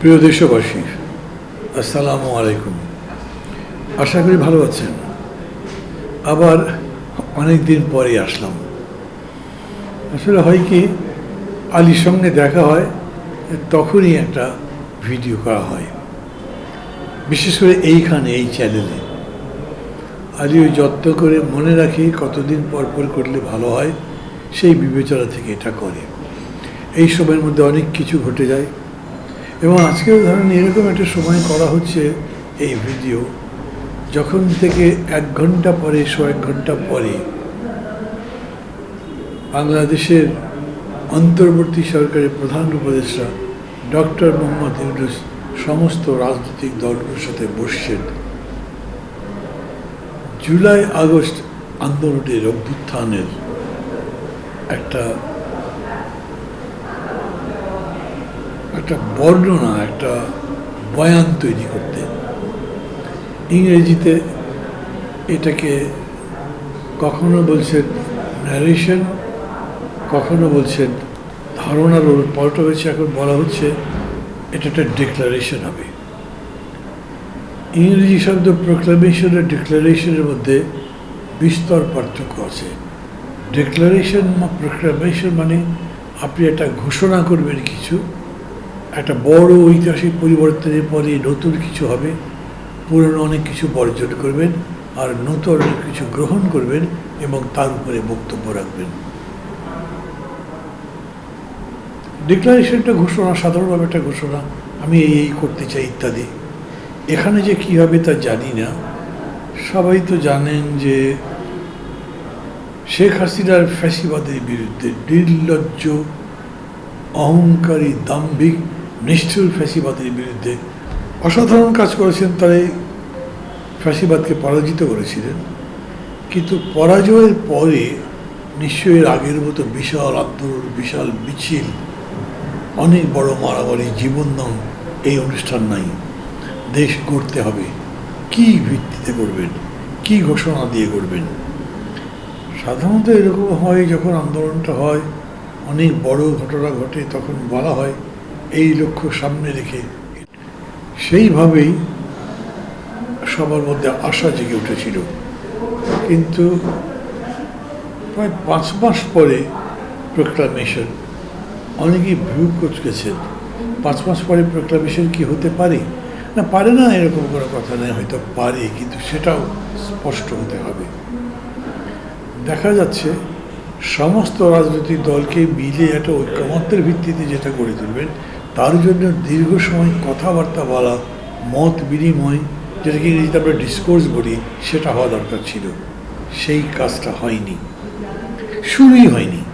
প্রিয় দেশবাসী, আসসালামু আলাইকুম। আশা করি ভালো আছেন। আবার অনেক দিন পরে আসলাম। আসলে হয় কি, আলীর সঙ্গে দেখা হয়, তখনই একটা ভিডিও করা হয়। বিশেষ করে এইখানে, এই চ্যানেলে। আলী ওই যত্ন করে মনে রাখি কতদিন পর পর করলে ভালো হয়, সেই বিবেচনা থেকে এটা করে। এই সময়ের মধ্যে অনেক কিছু ঘটে যায়। এবং আজকেও ধরেন এরকম একটা সময় করা হচ্ছে এই ভিডিও যখন থেকে এক ঘণ্টা পরে শো এক ঘণ্টা পরে বাংলাদেশের অন্তর্বর্তী সরকারের প্রধান উপদেষ্টা ডক্টর মোহাম্মদ ইউনুস সমস্ত রাজনৈতিক দলগুলোর সাথে বসছেন। জুলাই আগস্ট আন্দোলনের অভ্যুত্থানের একটা একটা বর্ণনা, একটা বয়ান তৈরি করতে। ইংরেজিতে এটাকে কখনো বলছেন ন্যারেশন কখনো বলছেন ধারণার পাল্টা হয়েছে, এখন বলা হচ্ছে এটা একটা ডিক্লারেশন হবে। ইংরেজি শব্দ প্রোক্লামেশন আর ডিক্লারেশনের মধ্যে বিস্তর পার্থক্য আছে। ডিক্লারেশন বা প্রোক্লামেশন মানে আপনি একটা ঘোষণা করবেন কিছু একটা বড় ঐতিহাসিক পরিবর্তনের পরে নতুন কিছু হবে, পুরনো অনেক কিছু বর্জন করবেন আর নতুন কিছু গ্রহণ করবেন এবং তার উপরে বক্তব্য রাখবেন। ডিক্লারেশনটা ঘোষণা, সাধারণভাবে একটা ঘোষণা, আমি এই এই করতে চাই ইত্যাদি। এখানে যে কী হবে তা জানি না। সবাই তো জানেন যে শেখ হাসিনার ফ্যাসিবাদের বিরুদ্ধে নির্লজ্জ অহংকারী, দাম্ভিক, নিষ্ঠুর ফ্যাসিবাদের বিরুদ্ধে অসাধারণ কাজ করেছেন তারাই ফ্যাসিবাদকে পরাজিত করেছিলেন। কিন্তু পরাজয়ের পরে নিশ্চয়ই আগের মতো বিশাল আন্দোলন, বিশাল মিছিল, অনেক বড় মারামারি জীবনদান এই অনুষ্ঠান নাই। দেশ গড়তে হবে। কি ভিত্তিতে করবেন কি ঘোষণা দিয়ে করবেন সাধারণত এরকম হয় যখন আন্দোলনটা হয় অনেক বড় ঘটনা ঘটে তখন বলা হয়, এই লক্ষ্য সামনে রেখে। সেইভাবেই সবার মধ্যে আশা জেগে উঠেছিল। কিন্তু প্রায় পাঁচ মাস পরে প্রোক্লামেশন অনেকেই ভিউ করছেন পাঁচ মাস পরে প্রোক্লামেশন কি হতে পারে? না পারে না, এরকম কোনো কথা নেই হয়তো পারে, কিন্তু সেটাও স্পষ্ট হতে হবে। দেখা যাচ্ছে সমস্ত রাজনৈতিক দলকে মিলে একটা ঐক্যমত্যের ভিত্তিতে যেটা গড়ে তুলবেন, তার জন্য দীর্ঘ সময় কথাবার্তা বলা, মত বিনিময়, যেটাকে ইংরেজিতে আমরা ডিসকোর্স বলি, সেটা হওয়া দরকার ছিল। সেই কাজটা হয়নি। শুরুই হয়নি।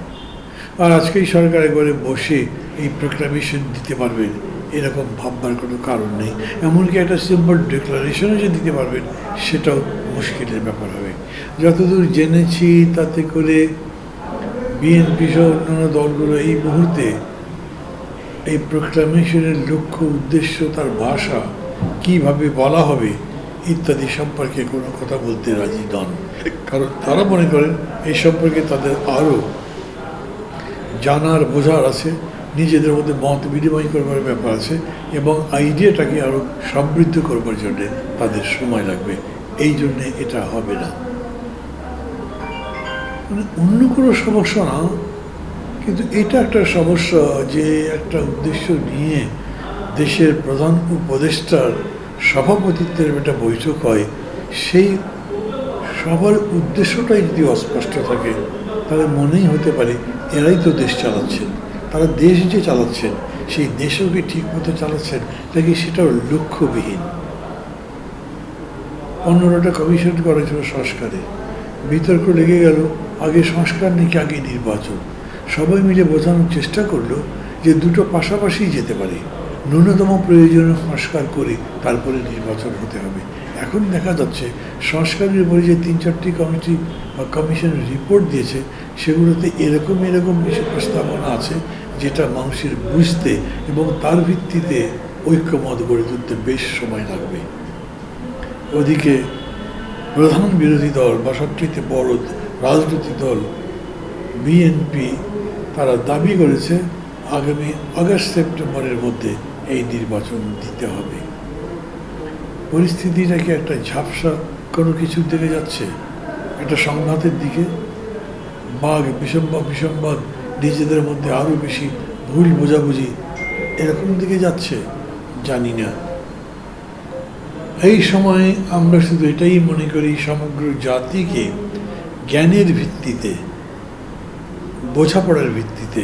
আর আজকেই সরকার একবারে বসে এই প্রোক্লামেশন দিতে পারবেন, এরকম ভাববার কোনো কারণ নেই। এমনকি একটা সিম্পল ডিক্লারেশনও যে দিতে পারবেন, সেটাও মুশকিলের ব্যাপার হবে। যতদূর জেনেছি, তাতে করে বিএনপি সহ অন্যান্য দলগুলো এই মুহূর্তে এই প্রোক্লামেশনের লক্ষ্য, উদ্দেশ্য, তার ভাষা কীভাবে বলা হবে ইত্যাদি সম্পর্কে কোনো কথা বলতে রাজি নন। কারণ তারা মনে করেন এই সম্পর্কে তাদের আরও জানার, বোঝার আছে, নিজেদের মধ্যে মত বিনিময় করবার ব্যাপার আছে এবং আইডিয়াটাকে আরও সমৃদ্ধ করবার জন্যে তাদের সময় লাগবে। এই জন্যে এটা হবে না। অন্য কোনো সমস্যা না, কিন্তু এটা একটা সমস্যা যে একটা উদ্দেশ্য নিয়ে দেশের প্রধান উপদেষ্টার সভাপতিত্বের একটা বৈঠক হয়। সেই সবার উদ্দেশ্যটাই যদি অস্পষ্ট থাকে, তাহলে মনেই হতে পারে এরাই তো দেশ চালাচ্ছেন। তারা দেশ যে চালাচ্ছেন, সেই দেশও কি ঠিক মতো চালাচ্ছেন, নাকি সেটাও লক্ষ্যবিহীন? অন্যরা কমিশন করেছিল সংস্কারে বিতর্ক লেগে গেল, আগে সংস্কার নাকি আগে নির্বাচন? সবাই মিলে বোঝানোর চেষ্টা করল যে দুটো পাশাপাশি যেতে পারে। ন্যূনতম প্রয়োজনীয় সংস্কার করে তারপরে নির্বাচন হতে হবে। এখন দেখা যাচ্ছে, সংস্কারের উপরে যে তিন চারটি কমিটি বা কমিশনের রিপোর্ট দিয়েছে, সেগুলোতে এরকম এরকম কিছু প্রস্তাবনা আছে, যেটা মানুষের বুঝতে এবং তার ভিত্তিতে ঐক্যমত গড়ে তুলতে বেশ সময় লাগবে। ওদিকে প্রধান বিরোধী দল বা সবচেয়ে বড় রাজনৈতিক দল বিএনপি তারা দাবি করেছে আগামী আগস্ট সেপ্টেম্বরের মধ্যে এই নির্বাচন দিতে হবে। পরিস্থিতিটা কি একটা ঝাপসা কোনো কিছুর দিকে যাচ্ছে? একটা সংঘাতের দিকে? বাঘ বিসম্বাদ বিসম্বাদ নিজেদের মধ্যে আরও বেশি ভুল বোঝাবুঝি এরকম দিকে যাচ্ছে? জানি না। এই সময়ে আমরা শুধু এটাই মনে করি, সমগ্র জাতিকে জ্ঞানের ভিত্তিতে, বোঝাপড়ার ভিত্তিতে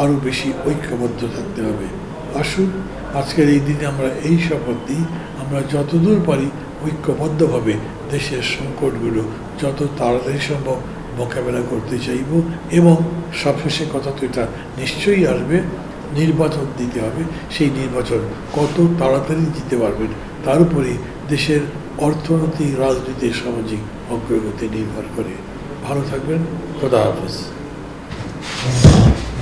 আরও বেশি ঐক্যবদ্ধ থাকতে হবে। আসুন, আজকের এই দিনে আমরা এই শপথ দিই, আমরা যতদূর পারি ঐক্যবদ্ধভাবে দেশের সংকটগুলো যত তাড়াতাড়ি সম্ভব মোকাবেলা করতে চাইব এবং সবশেষে কথা তো এটা নিশ্চয়ই আসবে, নির্বাচন দিতে হবে, সেই নির্বাচন কত তাড়াতাড়ি দিতে পারবেন তার উপরে দেশের অর্থনৈতিক রাজনীতি সামাজিক অগ্রগতি নির্ভর করে। ভালো থাকবেন খোদা হাফেজ।